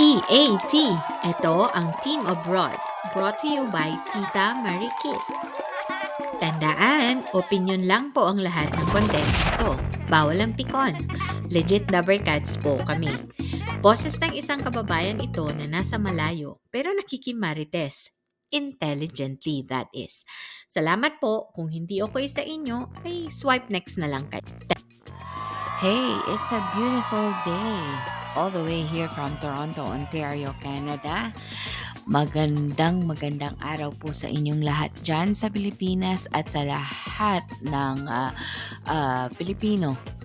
EAT. Ito ang Team Abroad. Brought to you by Tita Marikit. Tandaan, opinion lang po ang lahat ng content ito. Bawal ang pikon. Legit Dabarkads po kami. Boses ng isang kababayan ito na nasa malayo pero nakikimarites. Intelligently, that is. Salamat po. Kung hindi okay sa inyo, ay swipe next na lang kayo. Hey, it's a beautiful day. All the way here from Toronto, Ontario, Canada. Magandang magandang araw po sa inyong lahat dyan sa Pilipinas at sa lahat ng ah, ah, Pilipino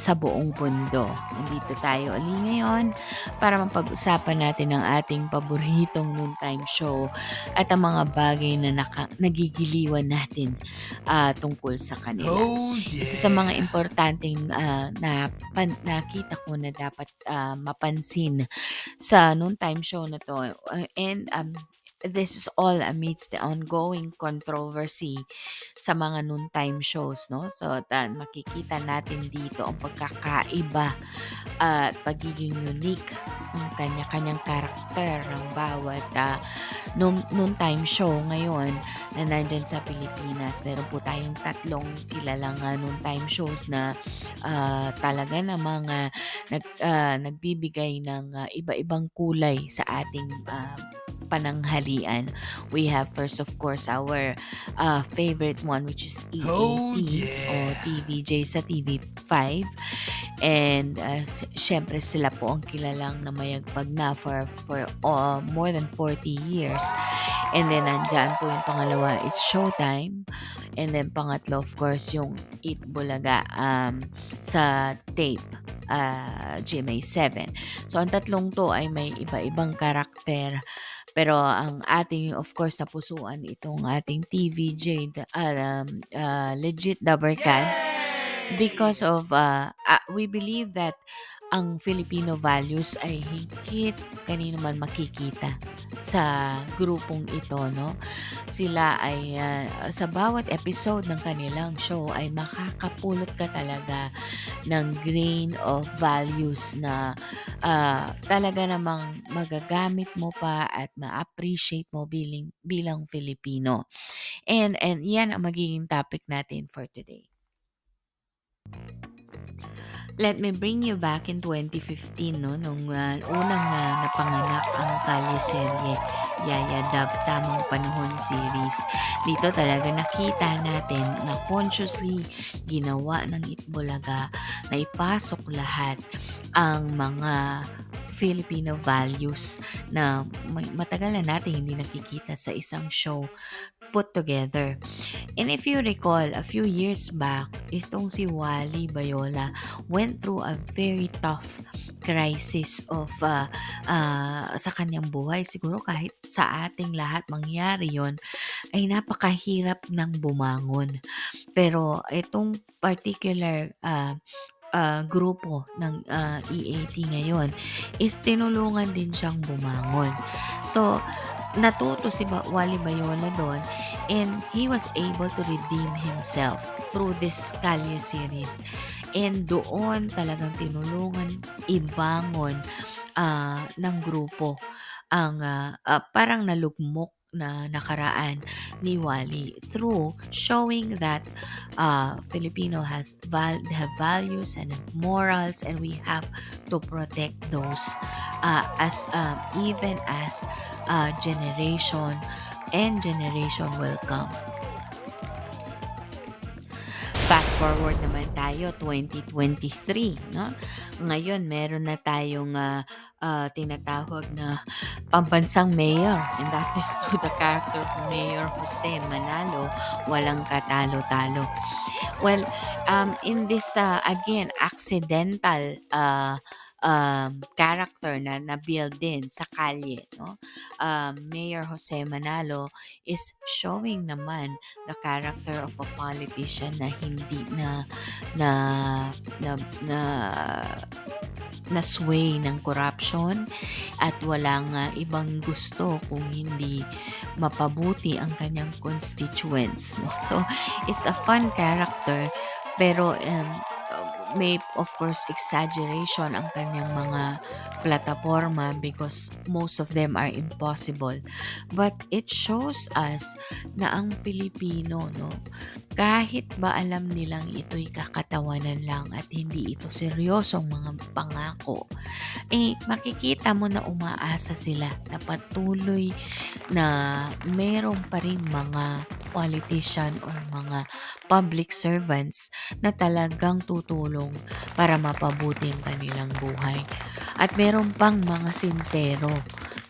sa buong mundo. Nandito tayo uli ngayon para mapag-usapan natin ang ating paboritong noontime show at ang mga bagay na naka- nagigiliwan natin ah, tungkol sa kanila. Oh Isa sa yeah. mga importanteng ah, na pan, nakita ko na dapat ah, mapansin sa noontime show na to uh, and um, this is all amidst the ongoing controversy sa mga noontime shows no so ta, makikita natin dito ang pagkakaiba at pagiging unique ng kanya-kanyang karakter ng bawat uh, noon noontime show ngayon na nandyan sa Pilipinas. Meron po tayong tatlong kilalang uh, noontime shows na ah, talaga namang ah, nag, ah, nagbibigay ng ah, iba-ibang kulay sa ating ah, pananghalian. We have first of course our ah, favorite one which is EAT Oh, o yeah. TVJ sa TV5 and uh, syempre sila po ang kilalang na mayagpag na for, for uh, more than 40 years. And then nandyan po yung pangalawa it's Showtime. And then pangatlo of course yung Eat Bulaga um, sa tape uh, GMA7 so ang tatlong to ay may iba-ibang karakter pero ang ating of course napusuan itong ating TVJ the- uh, um, uh, legit Dabber Cats because of uh, uh, we believe that ang Filipino values ay higit kanino man makikita sa grupong ito no? Sila ay uh, sa bawat episode ng kanilang show ay makakapulot ka talaga ng grain of values na uh, talaga namang magagamit mo pa at ma-appreciate mo bilang bilang Filipino. And and yan ang magiging topic natin for today Let me bring you back in 2015, no? Nung ah, unang ah, napanganak ang Kalye serye, Yaya Dub, Tamang Panahon series. Dito talaga nakita natin na consciously ginawa ng Itbulaga na ipasok lahat ang mga Filipino values na matagal na natin hindi nakikita sa isang show put together. And if you recall, a few years back, itong si Wally Bayola went through a very tough crisis of uh, uh, sa kanyang buhay. Siguro kahit sa ating lahat mangyari yon ay napakahirap ng bumangon. Pero itong particular uh, uh, grupo ng uh, EAT ngayon is tinulungan din siyang bumangon. So, natuto si Wally Bayola doon and he was able to redeem himself through this Kalye series. And doon talagang tinulungan ibangon ah, ng grupo ang ah, ah, parang nalugmok na nakaraan ni Wally through showing that uh, Filipino has val- have values and morals and we have to protect those uh, as um, even as uh, generation and generation will come. Fast forward naman tayo 2023, no? Ngayon meron na tayong ah, ah, tinatawag na pambansang mayor and that is through the character of Mayor Jose Manalo, walang katalo-talo. Well, um, in this uh, again accidental uh, um, character na na-build din sa kalye, no? Um, Mayor Jose Manalo is showing naman the character of a politician na hindi na na na, na na sway ng corruption at walang ah, ibang gusto kung hindi mapabuti ang kanyang constituents. no? So, it's a fun character pero um, may of course exaggeration ang kanyang mga plataforma because most of them are impossible. But it shows us na ang Pilipino, no, kahit ba alam nilang ito'y kakatawanan lang at hindi ito seryosong mga pangako, eh makikita mo na umaasa sila na patuloy na meron pa rin mga politician or mga public servants na talagang tutulong para mapabuti ang kanilang buhay. At meron pang mga sincero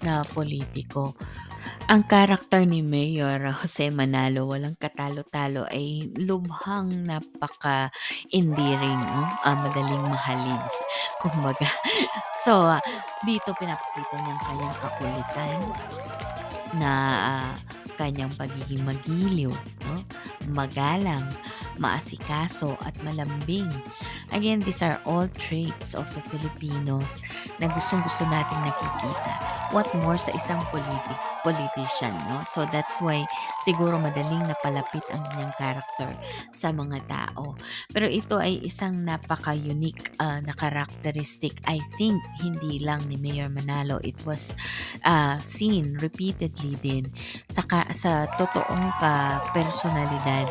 na politiko. Ang karakter ni Mayor Jose Manalo, walang katalo-talo, ay lubhang napaka-endearing, no? Ah, madaling mahalin, kumbaga. So, ah, dito pinapakita niya ang kanyang kakulitan na ah, kanyang pagiging magiliw, no? magalang, maasikaso at malambing. Again, these are all traits of the Filipinos na gustong-gusto nating nakikita. What more sa isang politic, politician, no? So that's why siguro madaling napalapit ang kanyang character sa mga tao. Pero ito ay isang napaka-unique ah, na characteristic. I think hindi lang ni Mayor Manalo. It was ah, seen repeatedly din sa, ka- sa totoong ka personalidad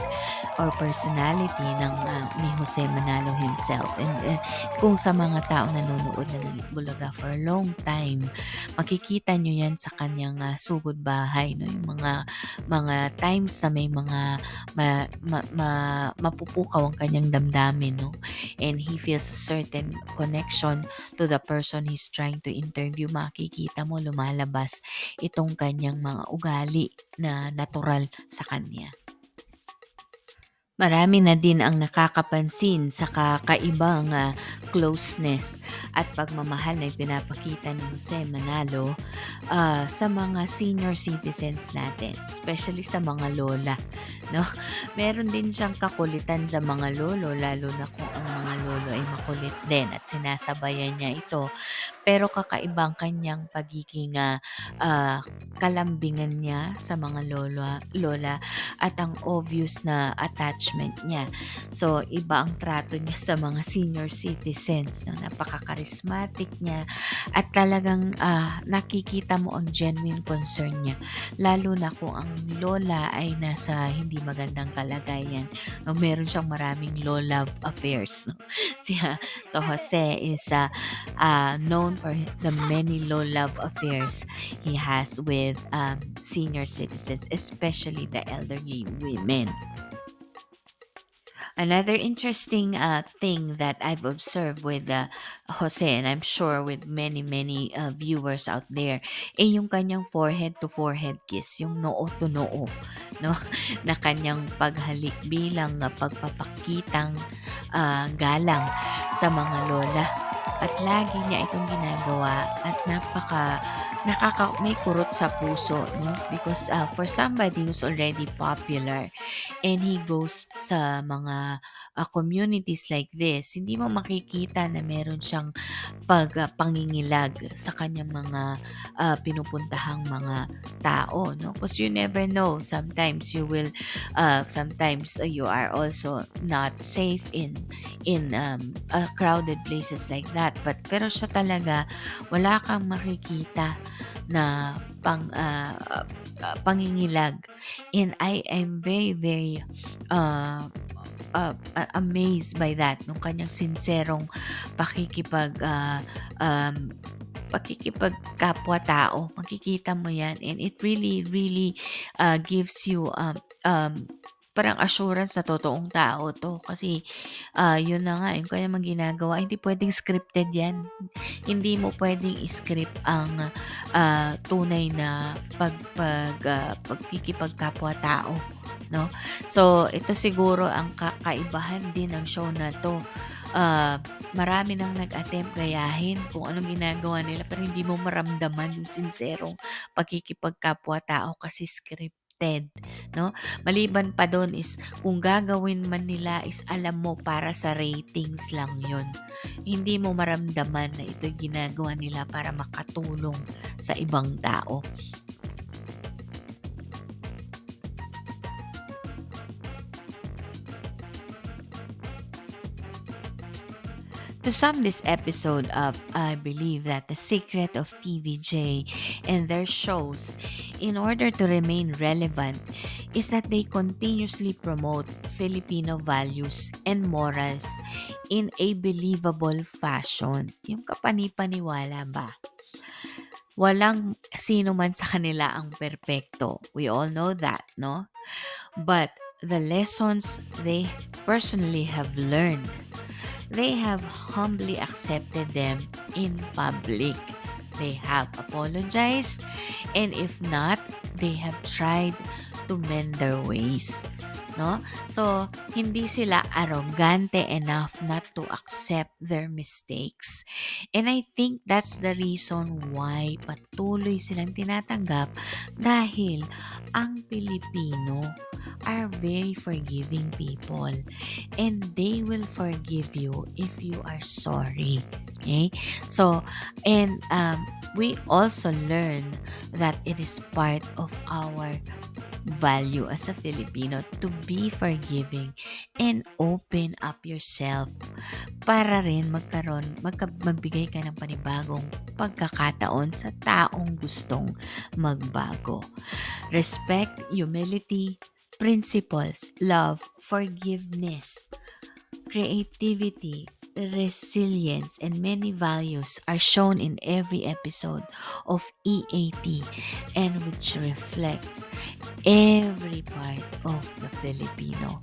or personality ng ah, ni Jose Manalo himself. And eh, kung sa mga tao nanonood na ng Bulaga for a long time, makikita nyo yan sa kanyang ah, sugod bahay. No? Yung mga mga times na may mga ma, ma, ma- mapupukaw ang kanyang damdamin. No? And he feels a certain connection to the person he's trying to interview. Makikita mo lumalabas itong kanyang mga ugali na natural sa kanya. Marami na din ang nakakapansin sa kakaibang ah, closeness at pagmamahal na pinapakita ni Jose Manalo ah, sa mga senior citizens natin, especially sa mga lola. No? Meron din siyang kakulitan sa mga lolo, lalo na kung ang mga lolo ay makulit din at sinasabayan niya ito. Pero kakaibang kanyang pagiging ah, ah, kalambingan niya sa mga lola, lola at ang obvious na attachment niya. So, iba ang trato niya sa mga senior citizens. No? Napaka-charismatic niya at talagang ah, nakikita mo ang genuine concern niya. Lalo na kung ang lola ay nasa hindi magandang kalagayan. No? Meron siyang maraming low love affairs. No? So, Jose is ah, ah, known for the many low love affairs he has with um, senior citizens, especially the elderly women. Another interesting uh, thing that I've observed with uh, Jose, and I'm sure with many, many uh, viewers out there, eh yung kanyang forehead to forehead kiss, yung noo to noo, no? na kanyang paghalik bilang uh, pagpapakitang uh, galang sa mga lola. At lagi niya itong ginagawa. At napaka nakaka may kurot sa puso no? Because uh, for somebody who's already popular and he goes sa mga uh, communities like this hindi mo makikita na meron siyang pag uh, pangingilag sa kanyang mga uh, pinupuntahang mga tao no? Because you never know. Sometimes you will uh, sometimes uh, you are also not safe in in um, uh, crowded places like that. But pero siya talaga wala kang makikita na pang ah, ah, pangingilag. And I am very very uh, uh, amazed by that nung kanyang sinserong pakikipag ah, um, pakikipagkapwa-tao. Makikita mo yan and it really really uh, gives you um, um, parang assurance na totoong tao to. Kasi ah, yun na nga yung kanya mang ginagawa hindi pwedeng scripted yan. Hindi mo pwedeng i-script ang ah, tunay na pag pag ah, pagkikipagkapwa-tao no? So ito siguro ang kakaibahan din ng show na to. Ah, marami nang nag-attempt gayahin kung anong ginagawa nila pero hindi mo maramdaman yung sinserong pagkikipagkapwa-tao kasi scripted no? Maliban pa doon is kung gagawin man nila is alam mo para sa ratings lang yon hindi mo maramdaman na ito'y ginagawa nila para makatulong sa ibang tao to sum this episode up, I believe that the secret of TVJ and their shows, in order to remain relevant, is that they continuously promote Filipino values and morals in a believable fashion. Yung kapanipaniwala ba? Walang sino man sa kanila ang perpekto. We all know that, no? But the lessons they personally have learned, they have humbly accepted them in public. They have apologized, and if not, they have tried to mend their ways. No? So, hindi sila arrogante enough not to accept their mistakes. And I think that's the reason why patuloy silang tinatanggap dahil ang Pilipino are very forgiving people and they will forgive you if you are sorry. Okay? So, and um, we also learn that it is part of our value as a Filipino to be forgiving and open up yourself para rin magkaroon, magka, magbigay ka ng panibagong pagkakataon sa taong gustong magbago. Respect, humility, principles, love, forgiveness, creativity, resilience, and many values are shown in every episode of EAT and which reflects every part of the Filipino